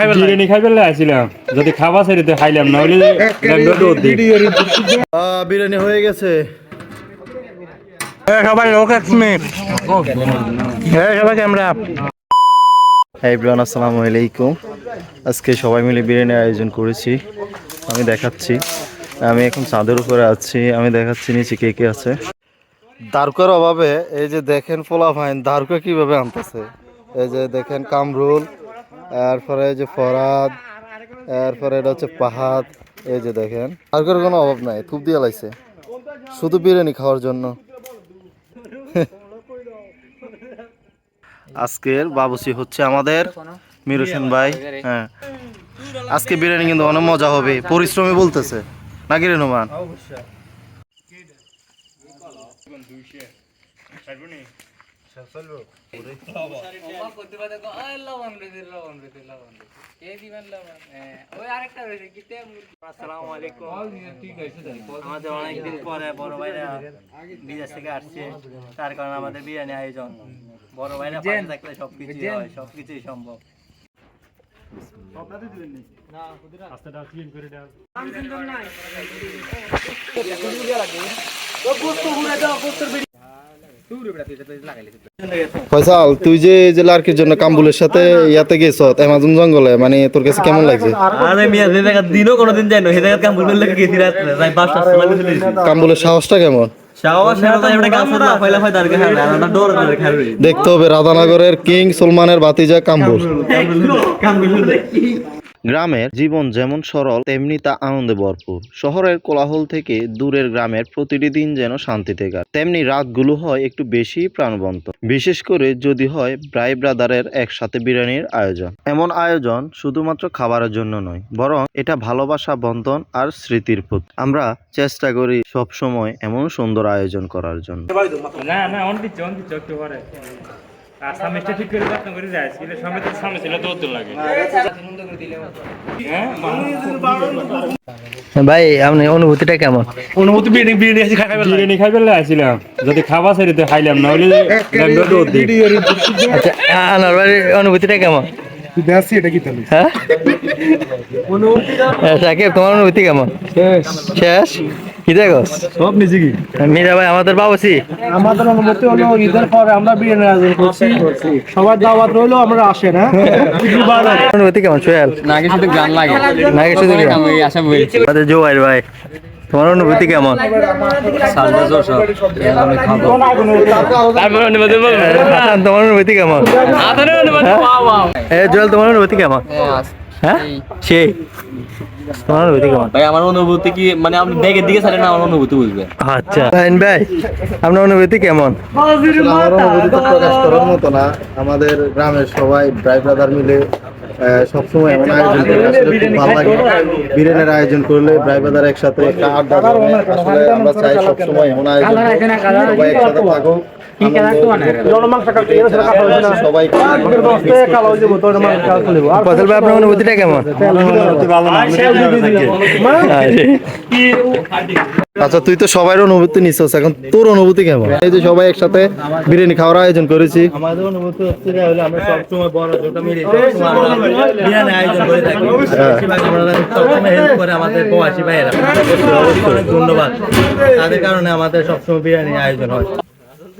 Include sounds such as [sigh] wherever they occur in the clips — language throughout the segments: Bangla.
বিরিয়ানি খাই পেলে আসছিলাম যদি খাওয়া সেরিতে খাইলাম না হলে বিরিয়ানি হয়ে গেছে। সবাই লোক এক মিনিট। সবাই ক্যামেরা হ্যাঁ ইব্রান আসসালামু আলাইকুম। আজকে সবাই মিলে বিরিয়ানি আয়োজন করেছি। আমি দেখাচ্ছি। আমি এখন চাঁদের উপরে আছি। আমি দেখাচ্ছি নিচে কে কে আছে। দারুকার অভাবে এই যে দেখেন পোলা ভাইন দারুকা কীভাবে আনতেছে? এই যে দেখেন কামরুল এরপরে এই যে ফরাদ এরপরে এটা হচ্ছে পাহাদ এই যে দেখেন। দারুকার কোনো অভাব নাই থুপ দিয়ে লাইছে। শুধু বিরিয়ানি খাওয়ার জন্য। আজকের বাবুসি হচ্ছে আমাদের মির হোসেন ভাই হ্যাঁ। আজকে বিরিয়ানি কিন্তু অনেক মজা হবে পরিশ্রমী বলতেছে। নাকি রে নোমান আমাদের অনেকদিন পরে বড় ভাইরা বিদেশ থেকে আসছে তার কারণে আমাদের বিরিয়ানি আয়োজন বড় ভাইরা পাশে থাকলে সবকিছু হয় সবকিছুই সম্ভব ফয়সাল তুই যে এই যে লার্কির জন্য কাম্বুলের সাথে ইয়াতে গেছ অ্যামাজন জঙ্গলে মানে তোর কাছে কেমন লাগছে? আরে মিয়া যে জায়গা দিনও কোনোদিন যাই না সেই জায়গা কাম বলবেন গেছি রাত যাই পাঁচটা সময় চলে গেছি। কাম্বুলের সাহসটা কেমন? দেখতে হবে রাধানগরের কিং সুলমানের বাতিজা কাম্বুল। গ্রামের জীবন যেমন সরল, তেমনি তা আনন্দে ভরপুর। শহরের কোলাহল থেকে দূরের গ্রামের প্রতিটি দিন যেন শান্তিতে কাটে। তেমনি রাতগুলো হয় একটু বেশি প্রাণবন্ত। বিশেষ করে যদি হয় ব্রাই ব্রাদারের একসাথে বিরিয়ানির আয়োজন। এমন আয়োজন শুধুমাত্র খাবারের জন্য নয়, বরং এটা ভালোবাসা, বন্ধন আর স্মৃতির প্রতি আমরা চেষ্টা করি সব সময় এমন সুন্দর আয়োজন করার জন্য। না না অন দিচ্ছে অন দিচ্ছে একটু পরে আর সামনেটা ঠিক করে যত্ন করে যায় কিন্তু সামনে তো সামনে ছিল তো দূর লাগে। হ্যাঁ ভাই আপনার অনুভূতিটা কেমন? অনুমতি বিরিয়ানি বিরিয়ানি আছে খাই বিরিয়ানি খাই পেলে আসছিলাম যদি খাওয়া সেরিতে খাইলাম না হলে আচ্ছা আনার বাড়ির অনুভূতিটা কেমন? হ্যাঁ? হ্যাঁ, সাকিব তোমার অনুভূতি কেমন? শেষ? কি দেখো? সব নিজে কি? মীরা ভাই আমাদের বাবুসি। আমাদের অনুমতি হলো ঈদের পরে আমরা বিরিয়ানি আয়োজন করছি। সবার দাওয়াত রইল আমরা আসেন হ্যাঁ? [laughs] অনুভূতি কেমন সোহেল? নাকি শুধু গান লাগে। নাকি শুধু কি? আমি আশা বলছি আমাদের জোয়ার ভাই তোমার অনুভূতি কেমন? হাসান, তোমার অনুভূতি কেমন? এ জোয়েল তোমার অনুভূতি কেমন? হ্যাঁ? সেই তোমার অনুভূতি কেমন ভাই আমার অনুভূতি কি মানে আপনি ব্যাগের দিকে ছাড়েন আমার অনুভূতি বুঝবে। আচ্ছা। ভাই আপনার অনুভূতি কেমন? আমার অনুভূতি তো প্রকাশ করার মতো না। আমাদের গ্রামের সবাই ব্রাই ব্রাদার মিলে সবসময় এমন আয়োজন করে। আসলে খুব ভালো লাগে। বিরিয়ানির আয়োজন করলে ব্রাই ব্রাদার একসাথে একটা আড্ডা আসলে আমরা চাই সবসময় এমন আয়োজন হোক। সবাই একসাথে থাকুক। সবাই ভাই আপনার অনুভূতিটা কেমন আচ্ছা তুই তো সবাই অনুভূতি নিচ্ছিস এখন তোর অনুভূতি কেমন এই যে সবাই একসাথে বিরিয়ানি খাওয়ার আয়োজন করেছি আমাদের অনুভূতি হচ্ছে যে হলো আমরা সবসময় বড় ছোট মিলে বিরিয়ানি আয়োজন করে থাকি সবসময় হেল্প করে আমাদের প্রবাসী ভাইয়েরা অনেক ধন্যবাদ তাদের কারণে আমাদের সবসময় বিরিয়ানি আয়োজন হয়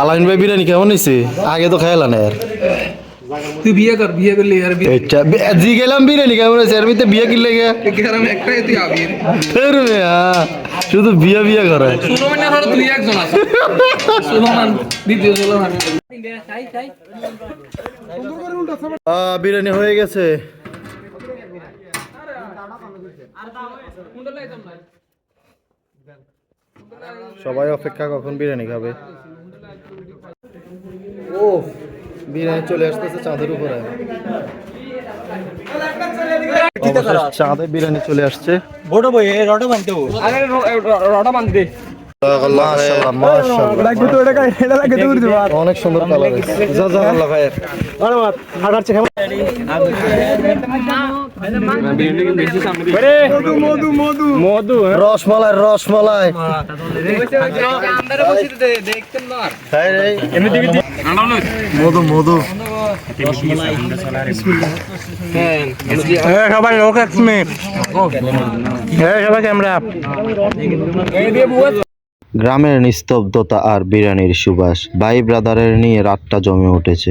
আলাইন ভাই বিরিয়ানি কেমন নিছে আগে তো খাইলা না यार তুই বিয়ে কর বিয়ে করলি আর আচ্ছা জি গেলাম বিরিয়ানি কেমন হয়েছে এর ভিতরে বিয়ে কিনলে গে। গ্রামে একটাই তুই আবি ফের মিয়া, শুধু বিয়ে বিয়ে করে। সুলোমান হলো তুই একজন আছে। সুলোমান দ্বিতীয় সুলোমান। আহ, বিরিয়ানি হয়ে গেছে। সবাই অপেক্ষা কখন বিরিয়ানি খাবে? ও বিরিয়ানি চলে আসতেছে চাঁদের উপরে। চাঁদে বিরিয়ানি চলে আসছে। বড় বই রডো রটো বানতে রটা মাশাআল্লাহ। অনেক সুন্দর কালার জাজাকাল্লাহ ভাইয়ের। রসমালাই রসমালাই। হ্যাঁ মধু মধু। সবাই লোক এক মিনিট সবাই ক্যামেরা গ্রামের নিস্তব্ধতা আর বিরিয়ানির সুবাস ভাই ব্রাদারের নিয়ে রাতটা জমে উঠেছে।